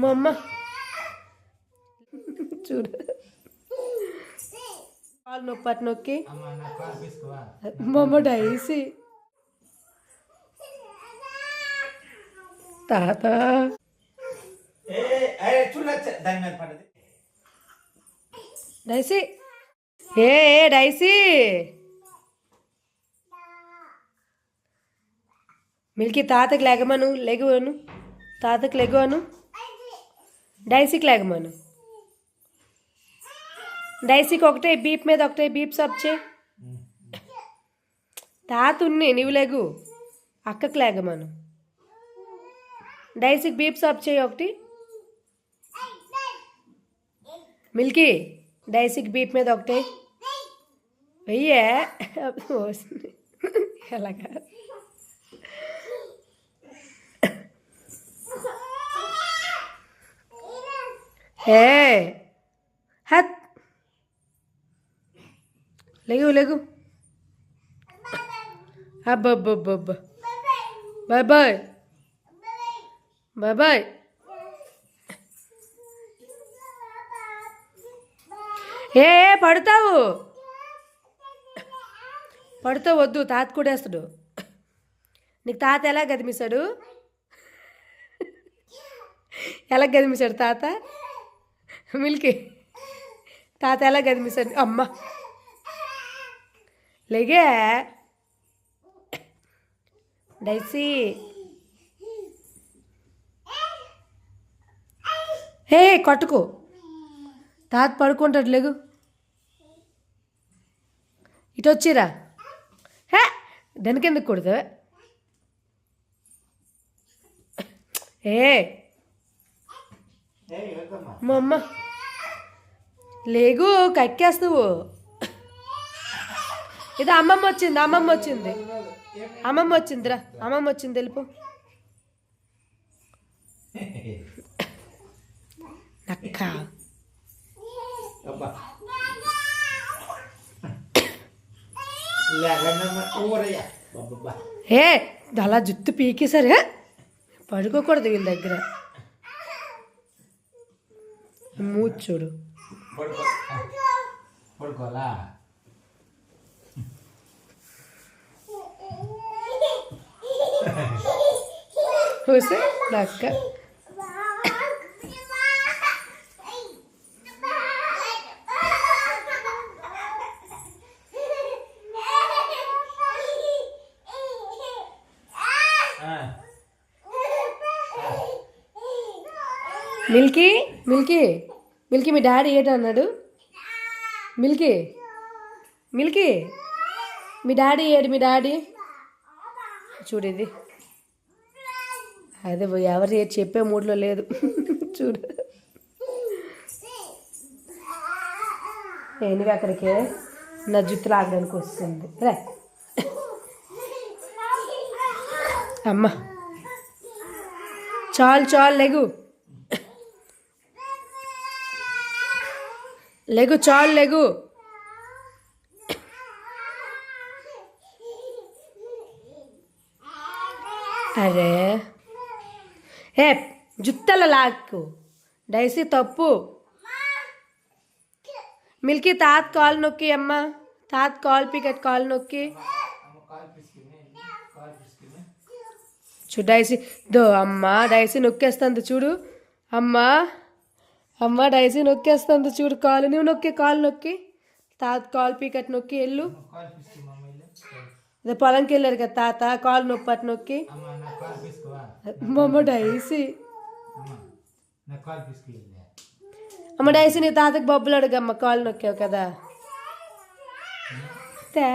మా అమ్మ చూడు. కాలు నొప్పి అటు నొక్కి. అమ్మ నా కాలు తీసుకోవా మా అమ్మ డైసి తాత డైసి. ఏ ఏ డైసి. మిల్కి తాతకి లేగమను లెగువను. తాతకి లెగువను. డైసీకి లాగమాను డైసీకి ఒకటే బీప్ మీద ఒకటే బీప్ సబ్ చే తాత ఉన్ని నువ్వు లేగు అక్కకు లేగమాను డైసీకి బీప్ సబ్ చేయి ఒకటి. మిల్కీ డైసీకి బీప్ మీద ఒకటే. వెయ్యే. వస్తుంది. ఎలాగా? ఏ హత్. లేగు లేగు. అబ్బబ్బబ్బబ్బ. Bye bye. Bye bye. ఏ ఏ, పడతావు? పడుతావు వద్దు తాత కూడేస్తాడు నీకు తాత ఎలా గదిమిస్తాడు ఎలా గదిమిస్తాడు తాత? మిల్కి. తాత ఎలా గదిమిస్తాడు అమ్మ. లేగే. డైసీ. హే కొట్టుకో. తాత పడుకుంటాడు లేగు. ఇటు వచ్చిరా. హే దానికి ఎందుకు కొడతావే? ఏ. మా అమ్మ లేగు కక్కేస్తావు ఇది అమ్మమ్మ వచ్చింది అమ్మమ్మ వచ్చింది. అమ్మమ్మ వచ్చిందిరా అమ్మమ్మ వచ్చింది తెలుపు నక్క. ఏ అలా జుత్తు పీకేసరే పడుకోకూడదు వీళ్ళ దగ్గర. మూచుడు పడుకో పడుకోవాలా చూసి నక్క ఆ. మిల్కీ మిల్కీ మిల్కీ మీ డాడీ ఏటన్నాడు మిల్కీ? మిల్కీ? మీ డాడీ ఏడు మీ డాడీ? చూడేది అదే ఎవరు ఏది చెప్పే మూడ్లో లేదు. చూడు. ఎందుకు అక్కడికి? నా జుత్తు లాగడానికి వస్తుంది. రే. అమ్మ. చాలు చాలు లెగు. లెగు చాలు లెగు. అరే. ఏ జుత్తల లాక్కు. డైసీ తప్పు. మిల్కీ తాత కాలు నొక్కి అమ్మ. తాత కాల్ పికెట్ కాలు నొక్కి. చూడు డైసీ. దో అమ్మ డైసీ నొక్కేస్తుంది చూడు. అమ్మా. అమ్మ డైసీ నొక్కేస్తుంది చూడు కాలు. నువ్వు నొక్కి కాలు నొక్కి. తాత కాలు పీకట్ నొక్కి వెళ్ళు. అదే పొలంకి వెళ్ళారు కదా తాత కాలు నొప్పి అటు నొక్కి. అమ్మ మమ్మ డైసీ. అమ్మ డైసీ నీ తాతకి బొబ్బులు అడుగమ్మ కాలు నొక్కావు కదా. తే.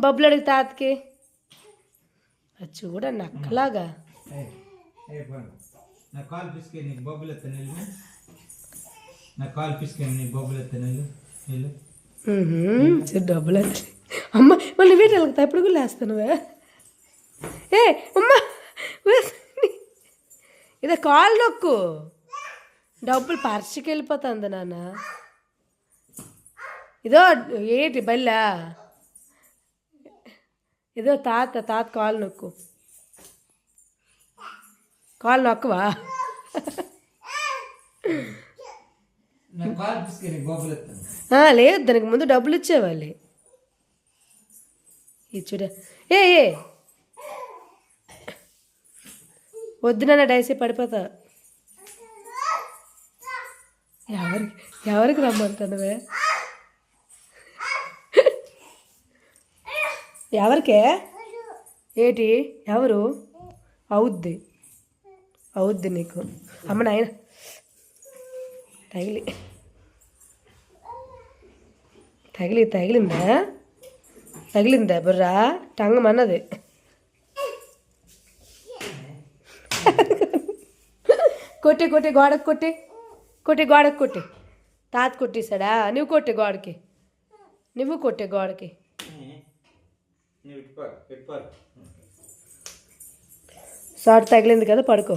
బొబ్బులు అడుగు తాతకి. అది చూడండి అక్కలాగా నా కాలు పిసికే నీకు బొబ్బులు ఎత్త నీళ్ళు నా కాలు పిసికే నీకు బొబ్బులు ఎత్త నీళ్ళు నీళ్ళు డబ్బులు వచ్చి అమ్మ మళ్ళీ వీటి వెళ్తా ఎప్పుడు కూడా లేస్తానువే ఏ అమ్మ ఇదే కాలు నొక్కు. డబ్బులు పర్సుకి వెళ్ళిపోతుంది నాన్న. ఇదో ఏటి బల్లా? ఇదో తాత తాత కాలు నొక్కు. కాలు నొక్కవా? లేదు దానికి ముందు డబ్బులు ఇచ్చేవాళ్ళు. ఇచ్చుడ ఏ ఏ. వద్దునన్న డైసీ పడిపోతా. ఎవరికి ఎవరికి రమ్మంటానువే ఎవరికే? ఏటి? ఎవరు? అవుద్ది. అవుద్ది నీకు. అమ్మ నాయన. తగిలి. తగిలి తగిలిందా? తగిలిందా బుర్రా? టంగ మన్నది కొట్టి కొట్టి గోడకు కొట్టి. కొట్టి గోడకు కొట్టి. తాత కొట్టేశాడా? నువ్వు కొట్టి గోడకి. నువ్వు కొట్టే గోడకి. షార్ట్ తగిలింది కదా పడుకో.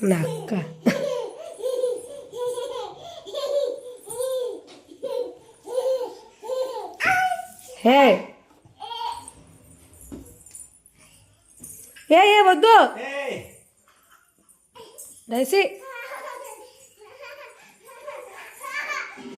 చూడ దాని మీద పడది ఏ కలుసుకోను నక్క